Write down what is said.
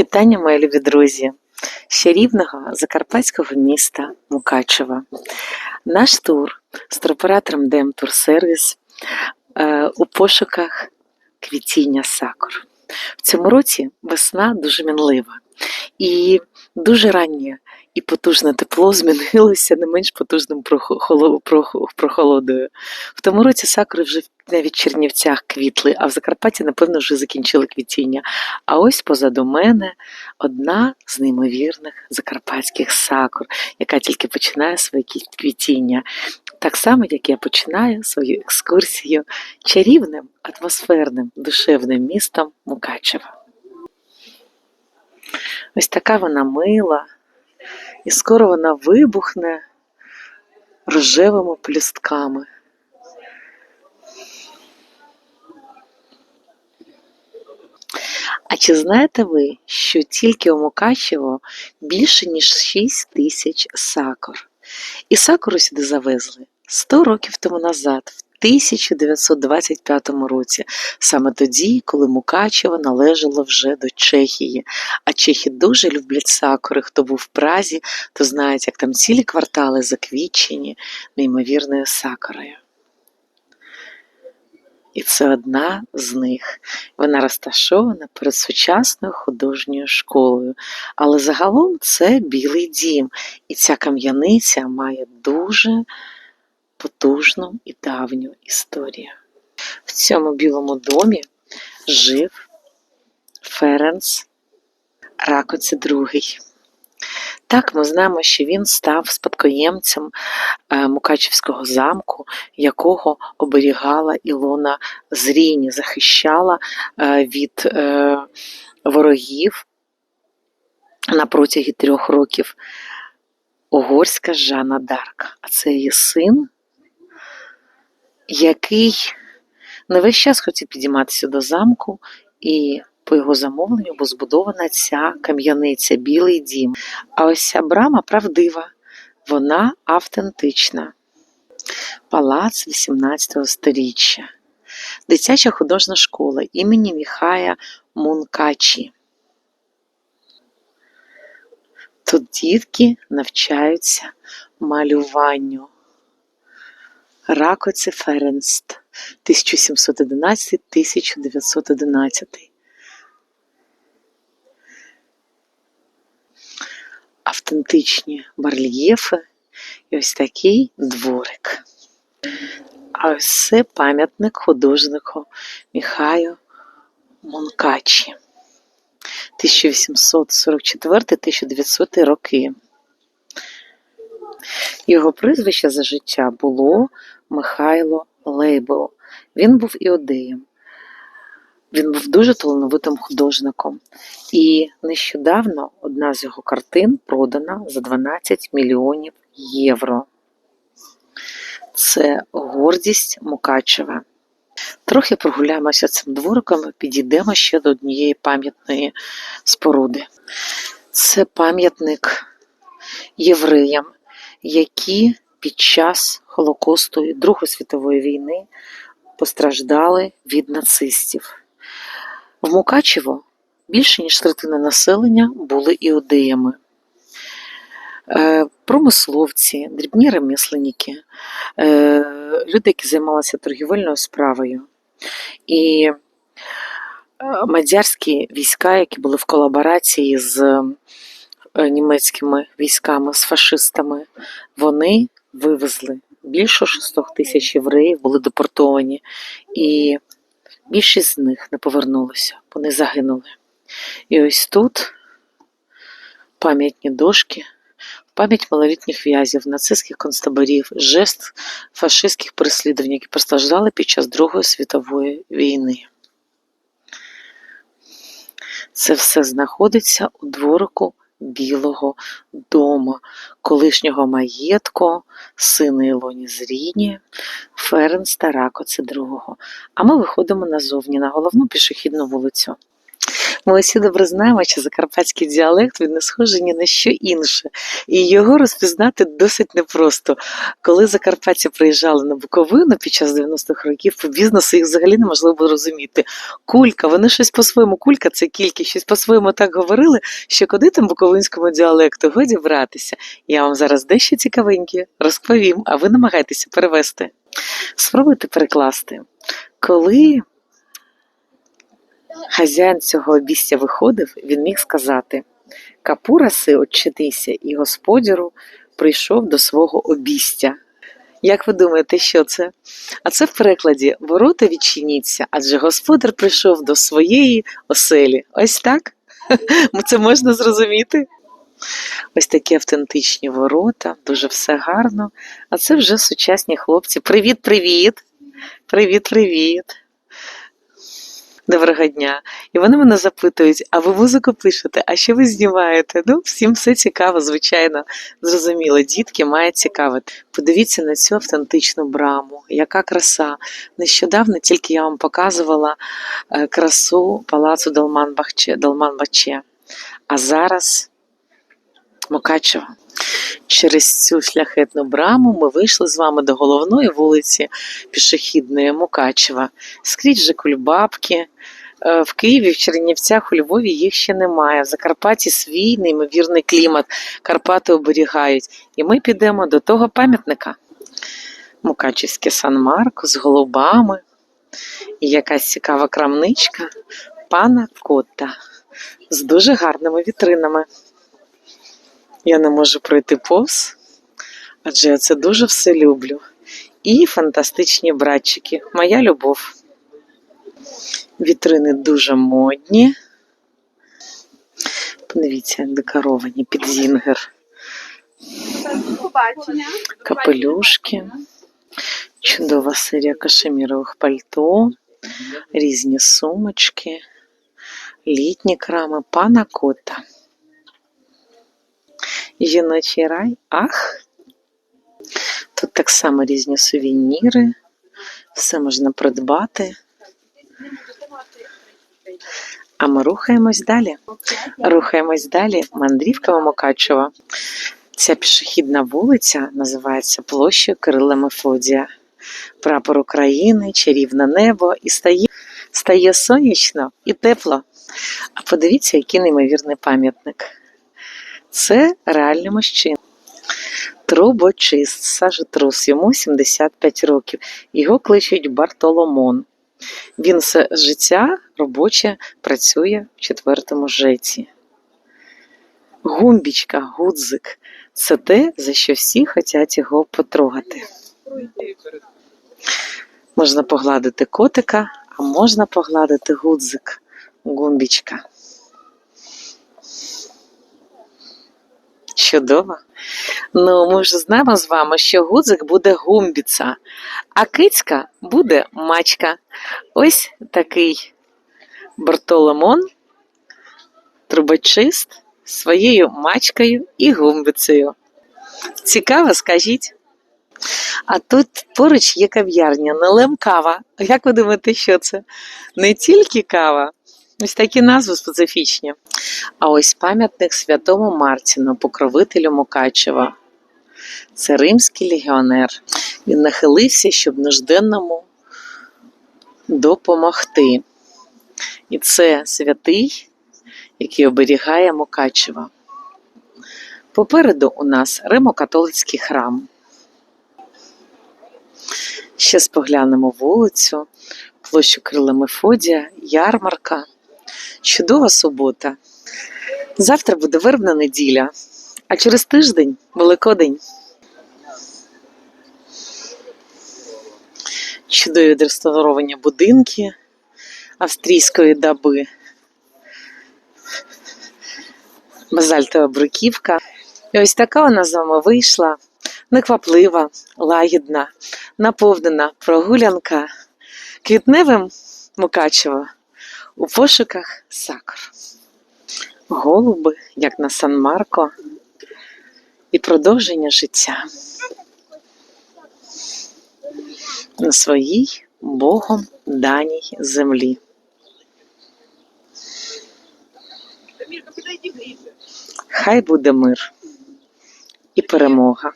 Вітання, мої любі друзі, з рівного закарпатського міста Мукачева. Наш тур з туроператором ДМ Турсервіс е, у пошуках квітіння сакур. В цьому році весна дуже мінлива і дуже раннє і потужне тепло змінилося не менш потужним прохоло- прохолодою. В тому році сакури вже навіть в Чернівцях квітли, а в Закарпатті, напевно, вже закінчили квітіння. А ось позаду мене одна з неймовірних закарпатських сакур, яка тільки починає своє квіт- квітіння. Так само, як я починаю свою екскурсію чарівним, атмосферним, душевним містом Мукачева. Ось така вона мила, і скоро вона вибухне рожевими плюстками. А чи знаєте ви, що тільки у Мукачево більше ніж 6 тисяч сакур? І сакуру сюди завезли 100 років тому назад, в 1925 році, саме тоді, коли Мукачево належало вже до Чехії. А чехи дуже люблять сакури. Хто був в Празі, то знають, як там цілі квартали заквітчені неймовірною сакурою. І це одна з них. Вона розташована перед сучасною художньою школою. Але загалом це білий дім. І ця кам'яниця має дуже потужну і давню історію. В цьому білому домі жив Ференц Ракоці II. Так, ми знаємо, що він став спадкоємцем е, Мукачівського замку, якого оберігала Ілона Зріні, захищала е, від е, ворогів на протязі трьох років угорська Жанна Дарк. А це її син, який не весь час хотів підійматися до замку, і по його замовленню була збудована ця кам'яниця, білий дім. А ось ця брама правдива, вона автентична. Палац 18 сторіччя, дитяча художня школа імені Міхая Мункачі. Тут дітки навчаються малюванню. Ракоці Ференст 1711-1911. Автентичні барельєфи і ось такий дворик. А ось це пам'ятник художнику Міхаю Монкачі 1844-1900 роки. Його прізвище за життя було Михайло Лейбл. Він був іудеєм. Він був дуже талановитим художником. І нещодавно одна з його картин продана за 12 мільйонів євро. Це гордість Мукачева. Трохи прогуляємося цим двориком і підійдемо ще до однієї пам'ятної споруди. Це пам'ятник євреям, які під час Холокосту і Другої світової війни постраждали від нацистів. В Мукачево більше ніж третина населення були іудеями. Е, Промисловці, дрібні ремесленники, е, люди, які займалися торгівельною справою. І е, мадярські війська, які були в колаборації з німецькими військами, з фашистами, вони вивезли більше 600 тисяч євреїв, були депортовані, і більшість з них не повернулися, вони загинули. І ось тут пам'ятні дошки, пам'ять малолітніх в'язів, нацистських концтаборів, жест фашистських переслідувань, які постраждали під час Другої світової війни. Це все знаходиться у дворику Білого дому, колишнього маєтку, сина Ілоні Зріні, Фернста Ракоци II. А ми виходимо назовні на головну пішохідну вулицю. Ми усі добре знаємо, що закарпатський діалект він не схожий ні на що інше, і його розпізнати досить непросто. Коли закарпатці приїжджали на Буковину під час 90-х років, по бізнесу їх взагалі неможливо було розуміти. Кулька, вони щось по-своєму, кулька це кількість, щось по-своєму так говорили, що куди там буковинському діалекту годі братися. Я вам зараз дещо цікавеньке розповім, а ви намагайтеся перевести. Спробуйте перекласти. Коли хазяїн цього обістя виходив, він міг сказати: Капураси отчитися, і господяру прийшов до свого обістя. Як ви думаєте, що це? А це в перекладі ворота відчиніться, адже господар прийшов до своєї оселі. Ось так? Це можна зрозуміти? Ось такі автентичні ворота, дуже все гарно. А це вже сучасні хлопці. Привіт-привіт! Привіт-привіт! Доброго дня. І вони мене запитують: а ви музику пишете? А що ви знімаєте? Ну, всім все цікаво, звичайно, зрозуміло. Дітки мають цікавити. Подивіться на цю автентичну браму, яка краса. Нещодавно тільки я вам показувала е, красу палацу Далман-Бахче, Далман-Баче. А зараз Мукачево. Через цю шляхетну браму ми вийшли з вами до головної вулиці пішохідної Мукачева. Скрізь же кульбабки. Е, В Києві, в Чернівцях, у Львові їх ще немає. В Закарпатті свій неймовірний клімат. Карпати оберігають. І ми підемо до того пам'ятника. Мукачівське Сан-Марко з голубами. І якась цікава крамничка пана Котта з дуже гарними вітринами. Я не можу пройти повз, адже я це дуже все люблю. І фантастичні братчики. Моя любов. Вітрини дуже модні. Подивіться, як декоровані під зінгер. Капелюшки, чудова серія кашемірових пальто, різні сумочки, літні крами пана кота. Жіночий рай, ах. Тут так само різні сувеніри, все можна придбати. А ми рухаємось далі. Рухаємось далі. Мандрівка Мокачева. Ця пішохідна вулиця називається площею Кирила Мефодія. Прапор України, чарівне небо і стає, стає сонячно і тепло. А подивіться, який неймовірний пам'ятник. Це реальний мужчина. Трубочист, сажетрус, йому 75 років. Його кличуть Бартоломон. Він все життя робоче працює в четвертому жеці. Гумбічка, гудзик це те, за що всі хочуть його потрогати. Можна погладити котика, а можна погладити гудзик, гумбічка. Чудово. Ну, ми вже знаємо з вами, що гудзик буде гумбіца, а кицька буде мачка. Ось такий Бартоломон, трубочист своєю мачкою і гумбицею. Цікаво, скажіть. А тут поруч є кав'ярня, налем кава. Як ви думаєте, що це? Не тільки кава, ось такі назви специфічні. А ось пам'ятник святому Мартіну, покровителю Мукачева. Це римський легіонер. Він нахилився, щоб нужденному допомогти. І це святий, який оберігає Мукачева. Попереду у нас Римо-католицький храм. Ще споглянемо вулицю, площу Крила Мефодія, ярмарка. Чудова субота. Завтра буде вербна неділя, а через тиждень Великодень. Чудові відреставровані будинки австрійської доби. Базальтова бруківка. І ось така вона з вами вийшла. Некваплива, лагідна, наповнена прогулянка квітневим Мукачево у пошуках сакур. Голуби, як на Сан-Марко, і продовження життя на своїй Богом даній землі. Хай буде мир і перемога.